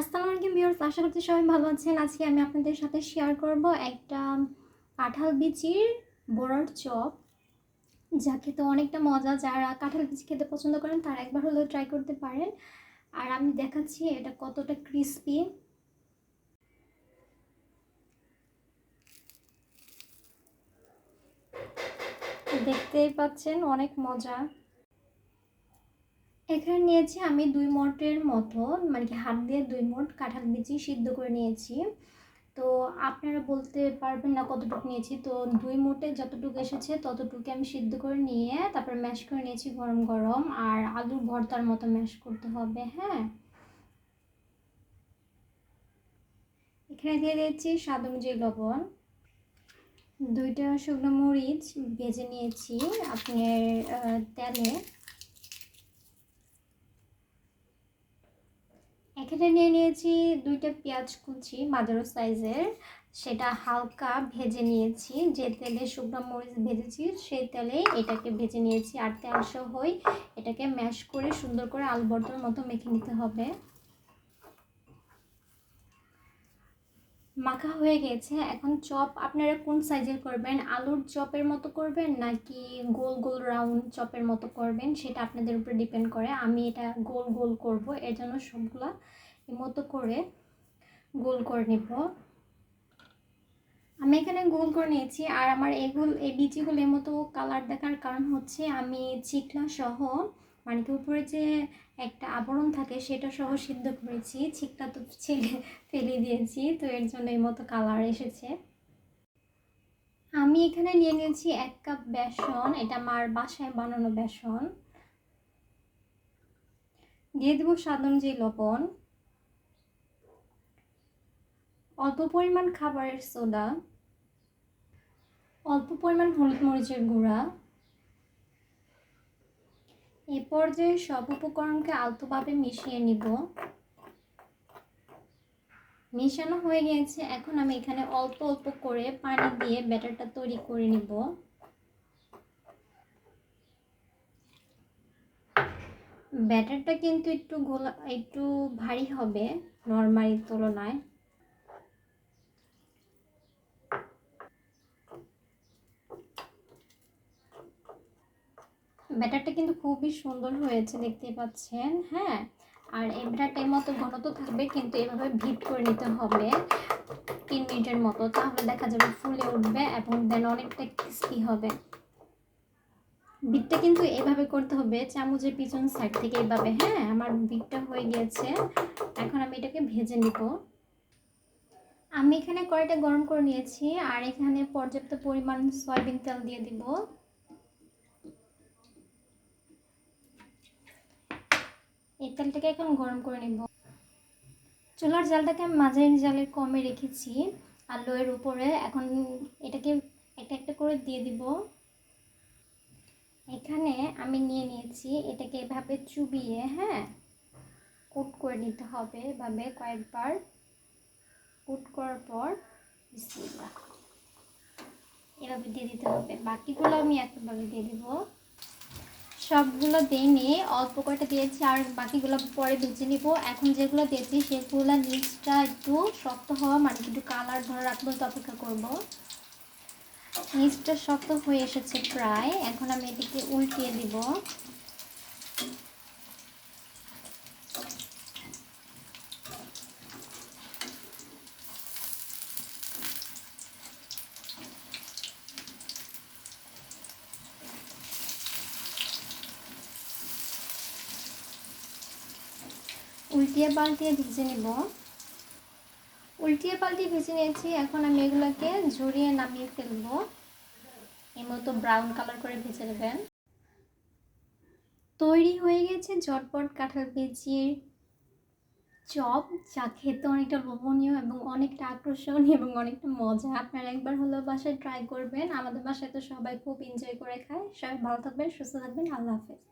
আসসালামু আলাইকুম ভিউয়ার্স, আশা করছি সবাই ভালো আছেন। আজকে আমি আপনাদের সাথে শেয়ার করব একটা কাঁঠাল বিচির বড়ার চপ, যা খেতে অনেকটা মজা। যারা কাঁঠাল বিচি খেতে পছন্দ করেন, তারা একবার হলেও ট্রাই করতে পারেন। আর আমি দেখাচ্ছি এটা কতটা ক্রিস্পি দেখতেই পাচ্ছেন, অনেক মজা। এখানে নিয়েছি আমি দুই মোটের মতো মানে কি হাত দিয়ে দুই মোট কাঁঠাল বিচি সিদ্ধ করে নিয়েছি। তো আপনারা বলতে পারবেন না কতটুকু নিয়েছি। তো দুই মোটে যতটুকু এসেছে ততটুকু আমি সিদ্ধ করে নিয়ে তারপর ম্যাশ করে নিয়েছি গরম গরম। আর আলুর ভর্তার মতো ম্যাশ করতে হবে হ্যাঁ। এখানে দিয়ে দিয়েছি স্বাদ অনুযায়ী লবণ। দুইটা শুকনো মরিচ ভেজে নিয়েছি, আপনার তেলে। এখানে নিয়ে নিয়েছি দুইটা পেঁয়াজ কুচি মাদারো সাইজের। সেটা হালকা ভেজে নিয়েছি, যে তেলে শুকনো মরিচ ভেজেছি, সেই তেলে এটাকে ভেজে নিয়েছি। আর তেল সহই এটাকে ম্যাশ করে সুন্দর করে আলু বর্তর মতো মেখে নিতে হবে। মাখা হয়ে গেছে। এখন চপ আপনারা কোন সাইজের করবেন? আলুর চপের মতো করবেন নাকি গোল গোল রাউন্ড চপের মতো করবেন? সেটা আপনাদের উপরে ডিপেন্ড করে। আমি এটা গোল গোল করব। এর জন্য সবগুলা মতো করে গোল করে নেব। আমি এখানে গোল করে নিয়েছি। আর আমার এগুলো এই বিচিগুলো এর মতো কালার দেখার কারণ হচ্ছে আমি চিকলা সহ মানে কি উপরে যে একটা আবরণ থাকে সেটা সহ সিদ্ধ করেছি ছিকটা তো ছেলে ফেলে দিয়েছি, তো এর জন্য এই মতো কালার এসেছে। আমি এখানে নিয়ে নিয়েছি এক কাপ বেসন, এটা আমার বাসায় বানানো বেসন। দিয়ে দেবো স্বাদ অনুযায়ী লবণ। অল্প পরিমাণ খাবারের সোডা অল্প পরিমাণ হলুদ মরিচের গুঁড়া। এ পর্যায়ে সব উপকরণকে আলতোভাবে মিশিয়ে নিব। মেশানো হয়ে গিয়েছে। এখন আমি এখানে অল্প অল্প করে পানি দিয়ে ব্যাটারটা তৈরি করে নিব। ব্যাটারটা কিন্তু একটু গোলা, একটু ভারী হবে নর্মালি তুলনায়। ব্যাটারটা কিন্তু খুবই সুন্দর হয়েছে দেখতে পাচ্ছেন হ্যাঁ? আর এই ব্যাটারটার মতো ঘন তো থাকবে কিন্তু এভাবে ভিট করে নিতে হবে তিন মিনিটের মতো, তাহলে দেখা যাবে ফুলে উঠবে এবং দেন অনেকটা ক্রিস্পি হবে। বিটটা কিন্তু এভাবে করতে হবে, চামচের পিছন সাইড থেকে এইভাবে হ্যাঁ? আমার বিটটা হয়ে গিয়েছে, এখন আমি এটাকে ভেজে নিব। আমি এখানে কড়াইটা গরম করে নিয়েছি, আর এখানে পর্যাপ্ত পরিমাণ সয়াবিন তেল দিয়ে দিব। এই তেলটাকে এখন গরম করে নেব। চুলার জালটাকে আমি মাঝারি জালের কমে রেখেছি আর লোয়ের উপরে। এখন এটাকে একটা একটা করে দিয়ে দিব। এখানে আমি নিয়ে নিয়েছি এটাকে এভাবে চুবিয়ে হ্যাঁ কুট করে নিতে হবে এভাবে কয়েকবার। কুট করার পর এভাবে দিয়ে দিতে হবে। বাকিগুলো আমি একভাবে দিয়ে দিব। সবগুলো দিইনি, অল্প কয়টা দিয়েছি আর বাকিগুলো পরে ভেজে নিব। এখন যেগুলো দিয়েছি সেগুলো নিচটা একটু শক্ত হওয়া মানে একটু কালার ধরে রাখব অপেক্ষা করব। নিচটা শক্ত হয়ে এসেছে প্রায়। এখন আমি এটিকে উল্টিয়ে দিব। উল্টিয়ে পাল্টিয়ে ভেজে নেব। উল্টিয়ে পাল্টিয়ে ভেজে নিয়েছি, এখন আমি এগুলোকে ঝরিয়ে নামিয়ে ফেলব। এই মতো ব্রাউন কালার করে ভেজে নেবেন। তৈরি হয়ে গেছে ঝটপট কাঁঠাল বেজির চপ, যা খেতে অনেকটা লোভনীয় এবং অনেকটা আকর্ষণীয় এবং অনেকটা মজা। আপনারা একবার হলেও বাসায় ট্রাই করবেন। আমাদের বাসায় তো সবাই খুব এনজয় করে খায়। সবাই ভালো থাকবেন, সুস্থ থাকবেন। আল্লাহ হাফেজ।